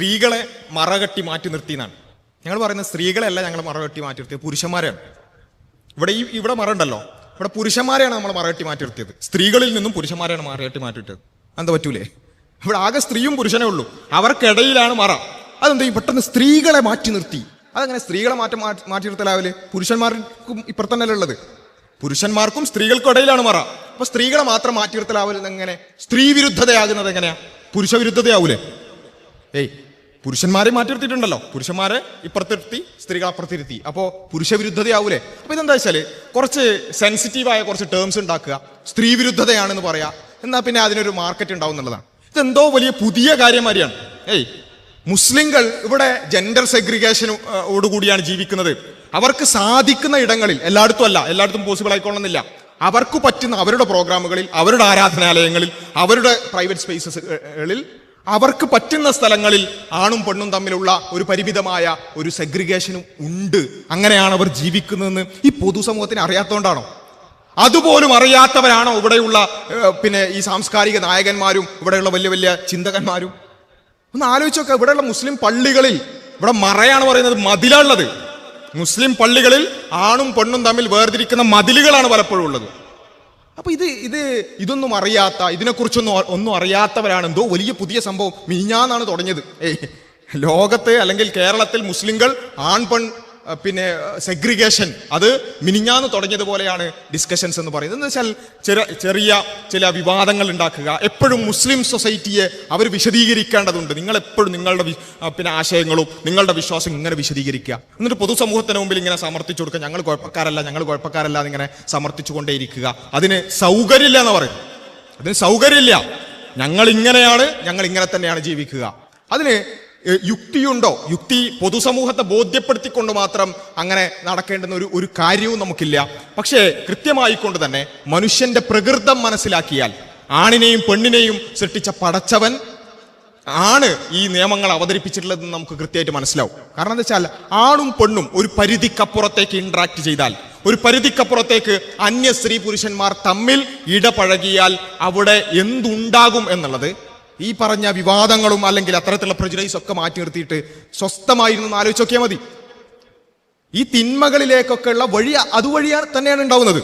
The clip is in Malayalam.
സ്ത്രീകളെ മറകട്ടി മാറ്റി നിർത്തി എന്നാണ് ഞങ്ങൾ പറയുന്നത് സ്ത്രീകളെയല്ല ഞങ്ങൾ മറകട്ടി മാറ്റി നിർത്തിയത് പുരുഷന്മാരെയാണ്. ഇവിടെ ഈ ഇവിടെ മറ ഉണ്ടല്ലോ ഇവിടെ പുരുഷന്മാരെയാണ് നമ്മൾ മറകട്ടി മാറ്റി നിർത്തിയത്. സ്ത്രീകളിൽ നിന്നും പുരുഷന്മാരെയാണ് മറകട്ടി മാറ്റിയിട്ടത് എന്താ പറ്റൂലേ? ഇവിടെ ആകെ സ്ത്രീയും പുരുഷനേ ഉള്ളൂ. അവർക്കിടയിലാണ് മറ. അതെന്താ ഈ പെട്ടെന്ന് സ്ത്രീകളെ മാറ്റി നിർത്തി. അതങ്ങനെ സ്ത്രീകളെ മാറ്റം മാറ്റി നിർത്തലാവിൽ പുരുഷന്മാർക്കും ഇപ്പുറത്തന്നല്ലേ ഉള്ളത്. പുരുഷന്മാർക്കും സ്ത്രീകൾക്കും ഇടയിലാണ് മറ. അപ്പൊ സ്ത്രീകളെ മാത്രം മാറ്റി നിർത്തലാവൽ എങ്ങനെ സ്ത്രീ വിരുദ്ധതയാകുന്നത് എങ്ങനെയാ? പുരുഷ വിരുദ്ധതയാവൂലേ ഏയ് പുരുഷന്മാരെ മാറ്റിർത്തിയിട്ടുണ്ടല്ലോ പുരുഷന്മാരെ ഇപ്പുറത്തിരുത്തി സ്ത്രീകൾ അപ്പുറത്തിരുത്തി. അപ്പോൾ പുരുഷ വിരുദ്ധതയാവൂലേ അപ്പോൾ ഇതെന്താ വെച്ചാൽ കുറച്ച് സെൻസിറ്റീവായ കുറച്ച് ടേംസ് ഉണ്ടാക്കുക. സ്ത്രീ വിരുദ്ധതയാണെന്ന് പറയാ. എന്നാൽ പിന്നെ അതിനൊരു മാർക്കറ്റ് ഉണ്ടാവും എന്നുള്ളതാണ്. ഇതെന്തോ വലിയ പുതിയ കാര്യം മാതിരിയാണ് ഏയ് മുസ്ലിങ്ങൾ ഇവിടെ ജെൻഡർ സെഗ്രിഗേഷൻ ഓടുകൂടിയാണ് ജീവിക്കുന്നത്. അവർക്ക് സാധിക്കുന്ന ഇടങ്ങളിൽ എല്ലായിടത്തും അല്ല എല്ലായിടത്തും പോസിബിൾ ആയിക്കൊള്ളുന്നില്ല. അവർക്ക് പറ്റുന്ന അവരുടെ പ്രോഗ്രാമുകളിൽ അവരുടെ ആരാധനാലയങ്ങളിൽ അവരുടെ പ്രൈവറ്റ് സ്പേസസുകളിൽ അവർക്ക് പറ്റുന്ന സ്ഥലങ്ങളിൽ ആണും പെണ്ണും തമ്മിലുള്ള ഒരു പരിമിതമായ ഒരു സെഗ്രിഗേഷനും ഉണ്ട്. അങ്ങനെയാണ് അവർ ജീവിക്കുന്നതെന്ന് ഈ പൊതുസമൂഹത്തിന് അറിയാത്തതുകൊണ്ടാണോ അതുപോലും അറിയാത്തവരാണോ ഇവിടെയുള്ള പിന്നെ ഈ സാംസ്കാരിക നായകന്മാരും ഇവിടെയുള്ള വലിയ വലിയ ചിന്തകന്മാരും? ഒന്ന് ആലോചിച്ച് നോക്കുക ഇവിടെയുള്ള മുസ്ലിം പള്ളികളിൽ ഇവിടെ മറയാണ് പറയുന്നത് മതിലുള്ളത് മുസ്ലിം പള്ളികളിൽ ആണും പെണ്ണും തമ്മിൽ വേർതിരിക്കുന്ന മതിലുകളാണ് പലപ്പോഴും ഉള്ളത്. അപ്പൊ ഇത് ഇത് ഇതൊന്നും അറിയാത്ത ഇതിനെക്കുറിച്ചൊന്നും ഒന്നും അറിയാത്തവരാണ് എന്തോ വലിയ പുതിയ സംഭവം. മിഞ്ഞാന്നാണ് തുടങ്ങിയത്. ഏയ് ലോകത്ത് അല്ലെങ്കിൽ കേരളത്തിൽ മുസ്ലിങ്ങൾ ആൺ പെൺ അഹ് പിന്നെ സെഗ്രിഗേഷൻ അത് മിനിഞ്ഞാന്ന് തുടങ്ങിയതുപോലെയാണ് ഡിസ്കഷൻസ് എന്ന് പറയുന്നത്. എന്ന് വെച്ചാൽ ചെറിയ ചെറിയ ചില വിവാദങ്ങൾ ഉണ്ടാക്കുക. എപ്പോഴും മുസ്ലിം സൊസൈറ്റിയെ അവർ വിശദീകരിക്കേണ്ടതുണ്ട്. നിങ്ങൾ എപ്പോഴും നിങ്ങളുടെ പിന്നെ ആശയങ്ങളും നിങ്ങളുടെ വിശ്വാസം ഇങ്ങനെ വിശദീകരിക്കുക. എന്നിട്ട് പൊതുസമൂഹത്തിന് മുമ്പിൽ ഇങ്ങനെ സമർത്ഥിച്ചു കൊടുക്കുക. ഞങ്ങൾ കുഴപ്പക്കാരല്ല ഞങ്ങൾ കുഴപ്പക്കാരല്ല എന്നിങ്ങനെ സമർത്ഥിച്ചു കൊണ്ടേയിരിക്കുക അതിന് സൗകര്യമില്ല എന്ന് പറയും. അതിന് സൗകര്യമില്ല. ഞങ്ങൾ ഇങ്ങനെയാണ് ഞങ്ങൾ ഇങ്ങനെ തന്നെയാണ് ജീവിക്കുക. അതിന് യുക്തിയുണ്ടോ? യുക്തി പൊതുസമൂഹത്തെ ബോധ്യപ്പെടുത്തിക്കൊണ്ട് മാത്രം അങ്ങനെ നടക്കേണ്ടുന്ന ഒരു ഒരു കാര്യവും നമുക്കില്ല. പക്ഷേ കൃത്യമായിക്കൊണ്ട് തന്നെ മനുഷ്യന്റെ പ്രകൃതം മനസ്സിലാക്കിയാൽ ആണിനെയും പെണ്ണിനെയും സൃഷ്ടിച്ച പടച്ചവൻ ആണ് ഈ നിയമങ്ങൾ അവതരിപ്പിച്ചിട്ടുള്ളതെന്ന് നമുക്ക് കൃത്യമായിട്ട് മനസ്സിലാവും. കാരണം എന്താ വെച്ചാൽ ആണും പെണ്ണും ഒരു പരിധിക്കപ്പുറത്തേക്ക് ഇന്ററാക്ട് ചെയ്താൽ ഒരു പരിധിക്കപ്പുറത്തേക്ക് അന്യ സ്ത്രീ പുരുഷന്മാർ തമ്മിൽ ഇടപഴകിയാൽ അവിടെ എന്തുണ്ടാകും എന്നുള്ളത് ഈ പറഞ്ഞ വിവാദങ്ങളും അല്ലെങ്കിൽ അത്തരത്തിലുള്ള പ്രജുഡൈസ് ഒക്കെ മാറ്റി നിർത്തിയിട്ട് സ്വസ്ഥമായിരുന്നു എന്ന് ആലോചിച്ച് മതി. ഈ തിന്മകളിലേക്കൊക്കെയുള്ള വഴി അതുവഴിയാണ് തന്നെയാണ് ഉണ്ടാവുന്നത്.